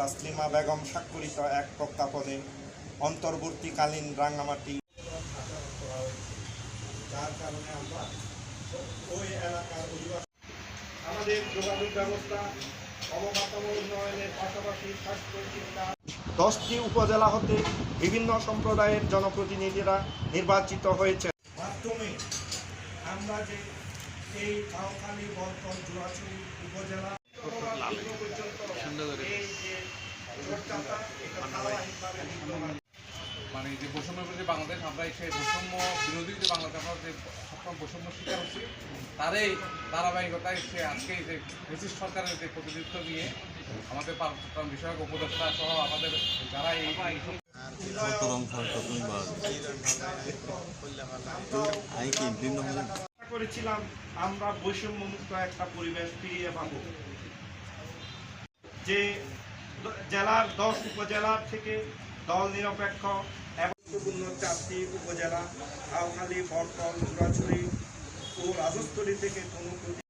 তাসলিমা বেগম স্বাক্ষরিত এক প্রজ্ঞাপনে অন্তর্বর্তীকালীন রাঙ্গামাটি যার কারণে আমরা ওই এলাকার অধিবাসী আমাদের যোগাযোগ ব্যবস্থা অবকাঠামো উন্নয়নের পাশাপাশি স্বাস্থ্য শিক্ষা দশটি উপজেলা হতে বিভিন্ন সম্প্রদায়ের জনপ্রতিনিধিরা নির্বাচিত হয়েছে। মাধ্যমে আমরা যে এই কাউখালী বরকল জোড়াছড়ি উপজেলা মানে যে বৈষম্য বিরোধী বাংলাদেশ আমরা এই সেই বৈষম্য বিরোধী যে বাংলাদেশ আমরা যে সবসময় বৈষম্য শিকার হচ্ছি তারই ধারাবাহিকতায় সে আজকে এই যে ব্রিটিশ সরকারের যে প্রতিনিধিত্ব নিয়ে আমাদের পার্বত্য বিষয়ক উপদেষ্টা সহ আমাদের যারা এই করেছিলাম আমরা বৈষম্যমুক্ত একটা পরিবেশ ফিরিয়ে পাবো। যে জেলার দশ উপজেলার থেকে দল নিরপেক্ষ এবং গুরুত্বপূর্ণ চারটি উপজেলা আলখালী বরকল চুরাচুরি ও রাজস্থলী থেকে কোনো